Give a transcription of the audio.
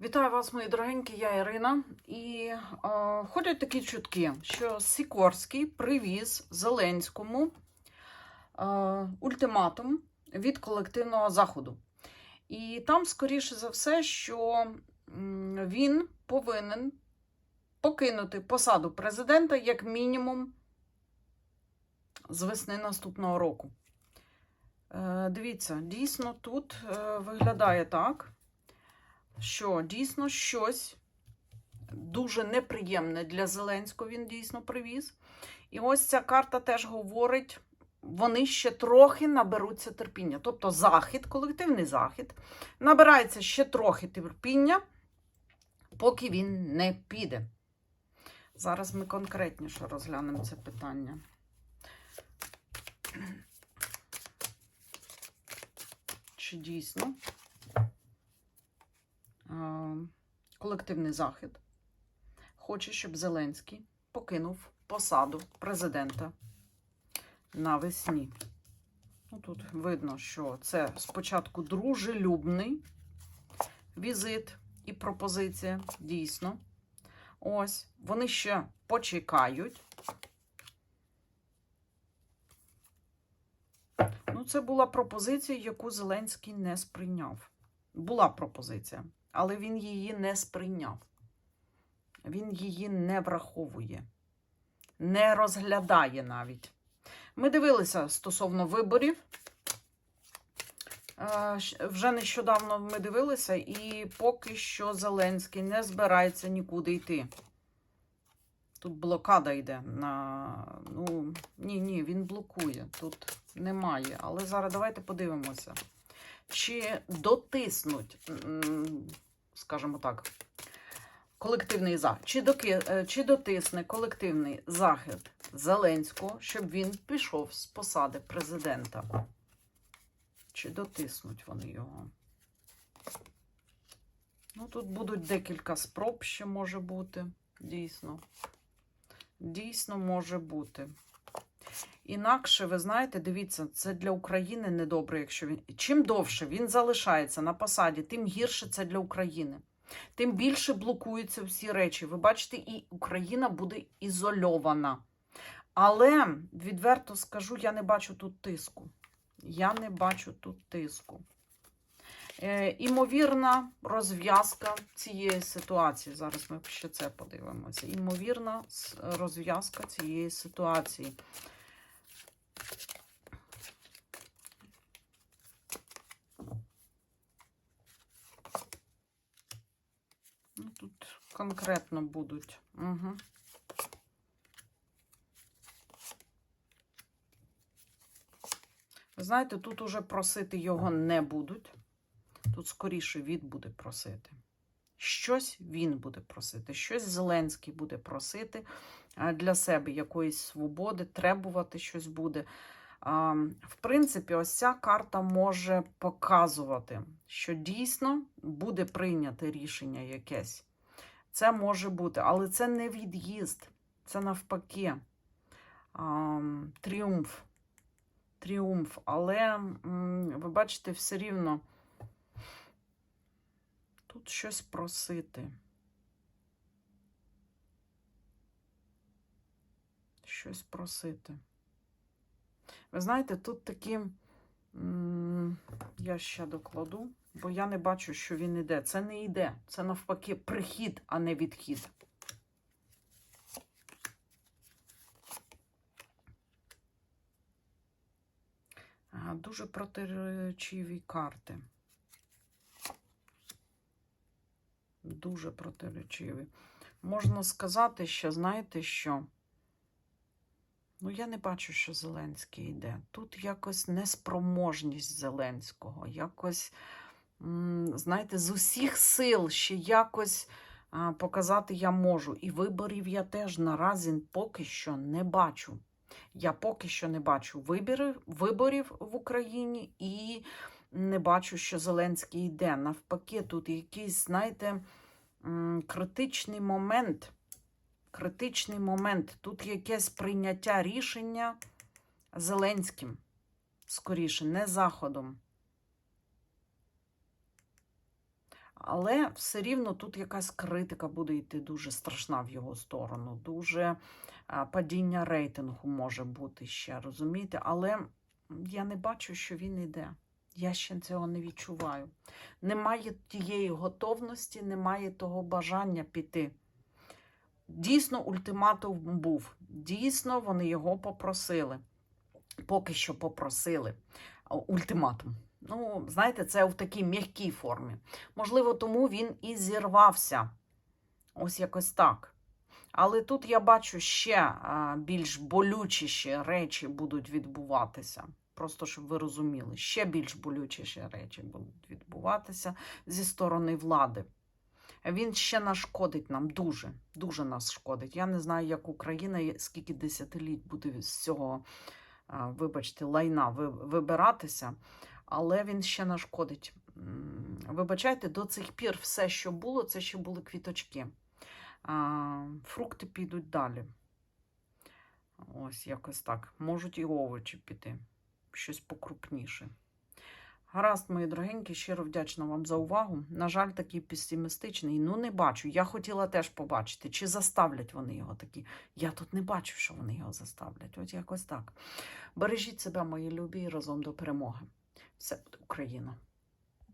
Вітаю вас, мої дорогенькі, я Ірина. І е, ходять такі чутки, що Сікорський привіз Зеленському е, ультиматум від колективного заходу. І там, скоріше за все, що він повинен покинути посаду президента як мінімум з весни наступного року. Е, дивіться, дійсно тут е, виглядає так що дійсно щось дуже неприємне для Зеленського він дійсно привіз. І ось ця карта теж говорить, вони ще трохи наберуться терпіння. Тобто захід, колективний захід, набирається ще трохи терпіння, поки він не піде. Зараз ми конкретніше розглянемо це питання. Чи дійсно? Колективний захід хоче, щоб Зеленський покинув посаду президента навесні. Ну, тут видно, що це спочатку дружелюбний візит і пропозиція, дійсно. Ось, вони ще почекають. Ну, це була пропозиція, яку Зеленський не сприйняв. Була пропозиція але він її не сприйняв. Він її не враховує, не розглядає навіть. Ми дивилися стосовно виборів. Е, Вже нещодавно ми дивилися, і поки що Зеленський не збирається нікуди йти. Тут блокада йде на. Ну, ні, ні, він блокує. Тут немає. Але зараз давайте подивимося. Чи дотиснуть скажімо так, колективний захід. Чи, доки, е, дотисне колективний захід Зеленського, щоб він пішов з посади президента? Чи дотиснуть вони його? Ну, тут будуть декілька спроб ще може бути. Дійсно. Дійсно може бути. Інакше, ви знаєте, дивіться, це для України недобре, якщо він. Чим довше він залишається на посаді, тим гірше це для України. Тим більше блокуються всі речі. Ви бачите, і Україна буде ізольована. Але, відверто скажу, я не бачу тут тиску. Я не бачу тут тиску. Е, Імовірна розв'язка цієї ситуації. Зараз ми ще це подивимося. Імовірна розв'язка цієї ситуації. Ну, Тут конкретно будуть. Угу. Знаєте, тут уже просити його не будуть. Тут скоріше від буде просити. Щось він буде просити, щось Зеленський буде просити для себе якоїсь свободи, требувати щось буде. В принципі, ось ця карта може показувати, що дійсно буде прийняте рішення якесь. Це може бути, але це не від'їзд, це навпаки тріумф. Тріумф. Але, ви бачите, все рівно тут щось просити. Щось просити. Ви знаєте, тут такі, я ще докладу, бо я не бачу, що він іде. Це не йде. Це навпаки прихід, а не відхід. Дуже протиречиві карти. Дуже протиречиві. Можна сказати, що, знаєте що? Ну, я не бачу, що Зеленський йде. Тут якось неспроможність Зеленського, якось, знаєте, з усіх сил ще якось показати я можу. І виборів я теж наразі поки що не бачу. Я поки що не бачу виборів, виборів в Україні і не бачу, що Зеленський йде. Навпаки, тут якийсь, знаєте, критичний момент критичний момент. Тут якесь прийняття рішення Зеленським, скоріше, не Заходом. Але все рівно тут якась критика буде йти дуже страшна в його сторону. Дуже падіння рейтингу може бути ще, розумієте? Але я не бачу, що він йде. Я ще цього не відчуваю. Немає тієї готовності, немає того бажання піти. Дійсно, ультиматум був. Дійсно, вони його попросили. Поки що попросили ультиматум. Ну, знаєте, це в такій м'якій формі. Можливо, тому він і зірвався. Ось якось так. Але тут я бачу ще більш болючіші речі будуть відбуватися. Просто щоб ви розуміли, ще більш болючіші речі будуть відбуватися зі сторони влади. Він ще нашкодить нам дуже, дуже нас шкодить. Я не знаю, як Україна скільки десятиліть буде з цього, вибачте, лайна вибиратися, але він ще нашкодить. Вибачайте, до цих пір все, що було, це ще були квіточки. Фрукти підуть далі. Ось якось так. Можуть і овочі піти. Щось покрупніше. Гаразд, мої дорогенькі, щиро вдячна вам за увагу. На жаль, такий песимістичний. Ну, не бачу. Я хотіла теж побачити, чи заставлять вони його такі. Я тут не бачу, що вони його заставлять. От якось так. Бережіть себе, мої любі, разом до перемоги. Все Україна.